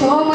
Toma.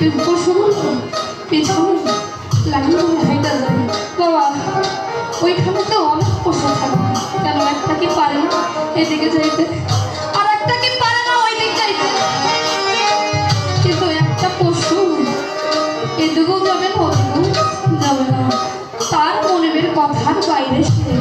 Pay- পশুগুলো পেছনে line ধরে হেঁটে যায় বাবা ওইখানে তো অনেক পশু থাকে কেন একটা কি পারে না এদিকে যাইতে আর একটা কি পারে না ওই দিক যাইতে কিন্তু একটা পশু এদিকেও যাবে না। ওদিকেও যাবে তার মনের কথার বাইরে সে